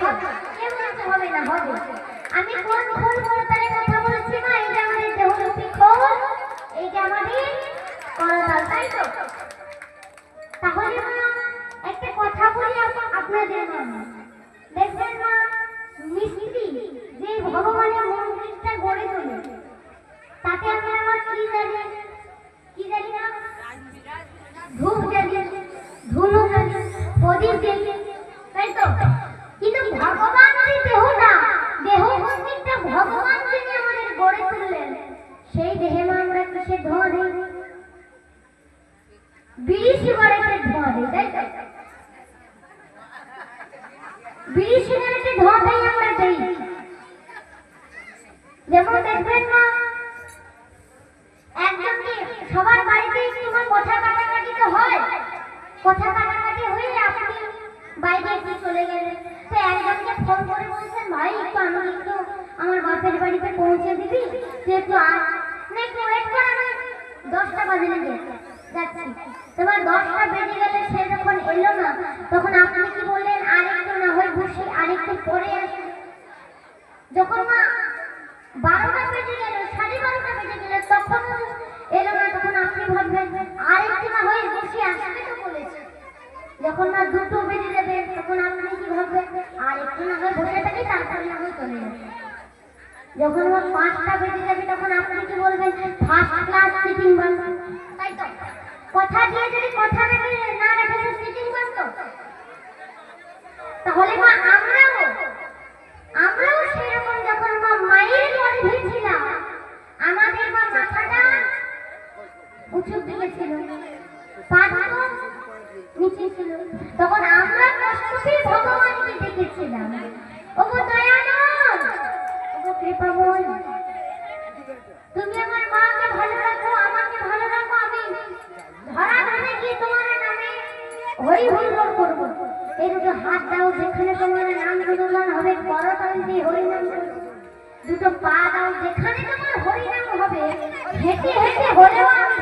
কেউ না হবে আমি কোন কথা বলছি না? এটা আমাদের তাই তো? তাহলে একটা কথা বলি আপ- আপনাদের মনে দেখবেন মা মিস্ত্রি যে ভগবানের মন্দিরটা গড়ে তোলে সেই দেহে মা আমরা কিসে ধোঁয়া দিই। বিড়ি সিগারেটের ধোঁয়া দিই, তাই তো? বিড়ি সিগারেটের ধোঁয়া দিই আমরা দিই যেমন দেখবেন না একজনকে সবার বাড়িতে একটু কথা কাটাকাটি তো হয়। কথা কাটাকাটি হয়ে আপনি বাইরে একটু চলে গেলেন। তো একজনকে ফোন করে বলছেন, ভাই, একটু আমাকে একটু আমার বাপের বাড়িতে পৌঁছে দিবি তুই একটু আয় না একটু ওয়েট কর দশটা বাজে যাচ্ছি। তোমার দশটা বেজে গেলে সে যখন এলো না, তখন আপনি কি বললেন, আরেকটু না হয় বসে, আরেকটু পরে আসি? যখন মা বারোটা বেজে গেল, সাড়ে বারোটা বেজে গেল, তখন এলো না, তখন আপনি ভাববেন আরেকটু না হয়ে বসে, আসবে তো বলেছে। যখন না দুটো বেজে যাবে, তখন আপনি কি ভাববেন আর একটু না হয় বসে থাকি, তারপরে না হয় চলে যাবে যখন আমার পাঁচটা বেজে যাবে, তখন আপনি কি বলবেন? ফার্স্ট ক্লাস সিটিং বাস তাই তো? কথা দিয়ে যদি কথা রেখে না রাখে, তো সিটিং বাস তো? তাহলে মা, আমরাও আমরাও সেরকম যখন মা মায়ের গর্ভে ছিলাম, আমাদের মা মাথাটা উঁচুর দিকে ছিল পাটা নিচে ছিল। তখন আমরা কষ্ট পেয়ে ভগবানকে দেখেছিলাম হরি হরি বল করব। এই দুটো হাত দাও, যেখানে তোমার নাম গুণগান হবে করতাল দিয়ে হরি নাম দুটো পা দাও, যেখানে তোমার হরি নাম হবে, হেঁটে হেঁটে হলেও আমি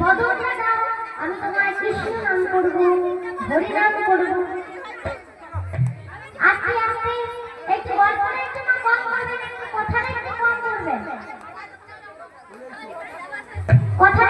বদলটা দাও, আমি তোমার কৃষ্ণ নাম করব হরি নাম করব। আস্তে আস্তে, একটু গল্পটা একটু কম করবেন, একটু কথাটা একটু কম করবেন। কথা